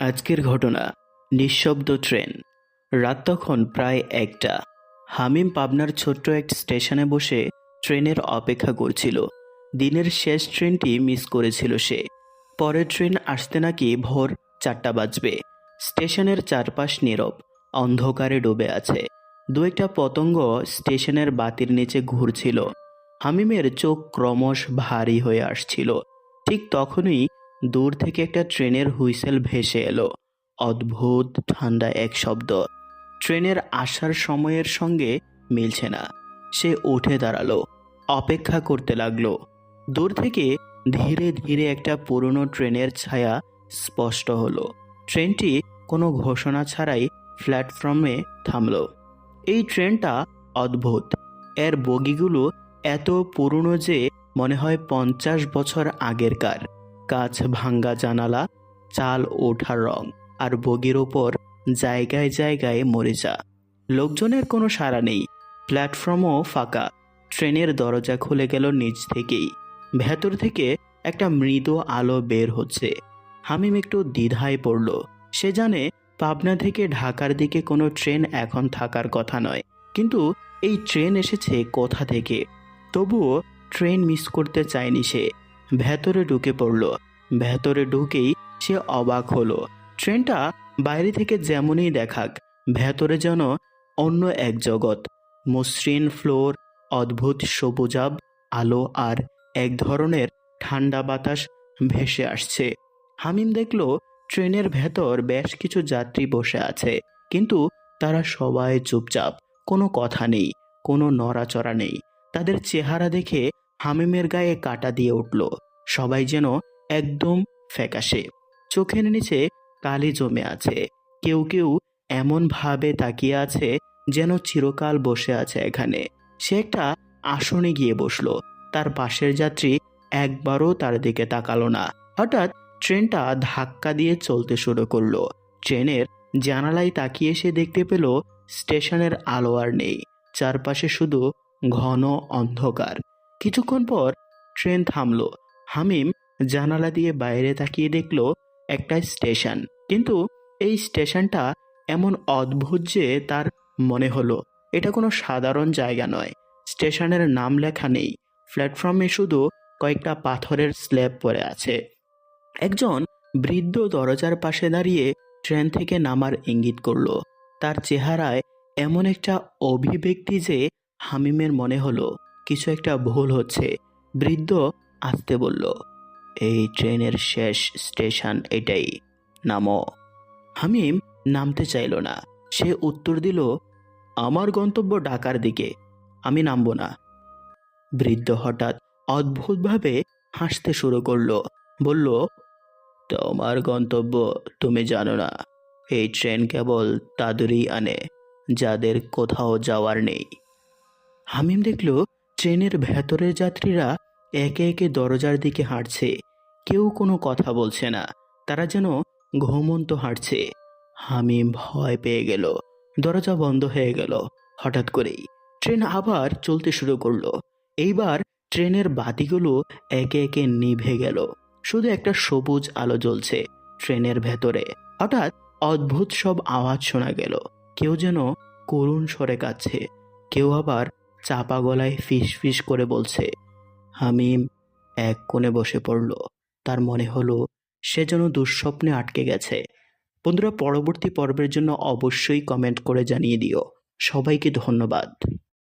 আজকের ঘটনা, নিঃশব্দ ট্রেন। রাত তখন প্রায় একটা। হামিম পাবনার ছোট্ট এক স্টেশনে বসে ট্রেনের অপেক্ষা করছিল। দিনের শেষ ট্রেনটি মিস করেছিল সে। পরের ট্রেন আসতে নাকি ভোর চারটা বাজবে। স্টেশনের চারপাশ নীরব, অন্ধকারে ডুবে আছে। দু একটা পতঙ্গ স্টেশনের বাতির নিচে ঘুরছিল। হামিমের চোখ ক্রমশ ভারী হয়ে আসছিল। ঠিক তখনই দূর থেকে একটা ট্রেনের হুইসেল ভেসে এলো। অদ্ভুত, ঠান্ডা এক শব্দ। ট্রেনের আসার সময়ের সঙ্গে মিলছে না। সে উঠে দাঁড়াল, অপেক্ষা করতে লাগল। দূর থেকে ধীরে ধীরে একটা পুরনো ট্রেনের ছায়া স্পষ্ট হলো। ট্রেনটি কোনো ঘোষণা ছাড়াই প্ল্যাটফর্মে থামলো। এই ট্রেনটা অদ্ভুত। এর বগিগুলো এত পুরনো যে মনে হয় পঞ্চাশ বছর আগেরকার কাছ ভাঙ্গা জানালা, চাল ওঠার রং, আর বগির ওপর জায়গায় জায়গায় মরিচা লোকজনের কোনো সাড়া নেই, প্ল্যাটফর্মও ফাঁকা। ট্রেনের দরজা খুলে গেল নিচ থেকেই। ভেতর থেকে একটা মৃদু আলো বের হচ্ছে। হামিম একটু দ্বিধায় পড়ল। সে জানে পাবনা থেকে ঢাকার দিকে কোনো ট্রেন এখন থাকার কথা নয়। কিন্তু এই ট্রেন এসেছে কোথা থেকে? তবুও ট্রেন মিস করতে চায়নি সে। ভেতরে ঢুকে পড়ল। ভেতরে ঢুকেই সে অবাক হলো। ট্রেনটা বাইরে থেকে যেমনই দেখাক, ভেতরে যেন অন্য এক জগৎ। মসৃণ ফ্লোর অদ্ভুত সবুজাব আলো আর এক ধরনের ঠান্ডা বাতাস ভেসে আসছে। হামিম দেখল ট্রেনের ভেতর বেশ কিছু যাত্রী বসে আছে, কিন্তু তারা সবাই চুপচাপ, কোনো কথা নেই, কোনো নড়াচড়া নেই। তাদের চেহারা দেখে হামিমের গায়ে কাটা দিয়ে উঠল। সবাই যেন একদম ফ্যাকাশে। চোখের নিচে কালি জমে আছে। কেউ কেউ এমন ভাবে তাকিয়ে আছে যেন চিরকাল বসে আছে এখানে। সে একটা আসনে গিয়ে বসল। তার পাশের যাত্রী একবারও তার দিকে তাকালো না। হঠাৎ ট্রেনটা ধাক্কা দিয়ে চলতে শুরু করল। ট্রেনের জানালায় তাকিয়ে সে দেখতে পেল স্টেশনের আলো আর নেই। চারপাশে শুধু ঘন অন্ধকার। কিছুক্ষণ পর ট্রেন থামলো। হামিম জানালা দিয়ে বাইরে তাকিয়ে দেখল একটা স্টেশন। কিন্তু এই স্টেশনটা এমন অদ্ভুত যে তার মনে হলো, এটা কোনো সাধারণ জায়গা নয়। স্টেশনের নাম লেখা নেই। প্ল্যাটফর্মে শুধু কয়েকটা পাথরের স্ল্যাব পড়ে আছে। একজন বৃদ্ধ দরজার পাশে দাঁড়িয়ে ট্রেন থেকে নামার ইঙ্গিত করল। তার চেহারায় এমন একটা অভিব্যক্তি যে হামিমের মনে হলো কিছু একটা ভুল হচ্ছে। বৃদ্ধ আসতে বলল, এই ট্রেনের শেষ স্টেশন এটাই, নামো। হামিম নামতে চাইল না। সে উত্তর দিল, আমার গন্তব্য ঢাকার দিকে, আমি নামবো না। বৃদ্ধ হঠাৎ অদ্ভুতভাবে হাসতে শুরু করল, বলল, তোমার গন্তব্য তুমি জানো না। এই ট্রেন কেবল তাদেরই আনে, যাদের কোথাও যাওয়ার নেই। হামিম দেখল ট্রেনের ভেতরের যাত্রীরা একে একে দরজার দিকে হাঁটছে। কেউ কোনো কথা বলছে না। তারা যেন ঘুমন্ত হাঁটছে। হামিম ভয় পেয়ে গেল। দরজা বন্ধ হয়ে গেল হঠাৎ করেই। ট্রেন আবার চলতে শুরু করল। এইবার ট্রেনের বাতিগুলো একে একে নিভে গেল। শুধু একটা সবুজ আলো জ্বলছে ট্রেনের ভেতরে। হঠাৎ অদ্ভুত সব আওয়াজ শোনা গেল। কেউ যেন করুণ স্বরে কাচ্ছে কেউ আবার চাপা গলায় ফিস ফিস করে বলছে। হামিম এক কোণে বসে পড়ল। তার মনে হলো সে যেন দুঃস্বপ্নে আটকে গেছে। বন্ধুরা, পরবর্তী পর্বের জন্য অবশ্যই কমেন্ট করে জানিয়ে দিও। সবাইকে ধন্যবাদ।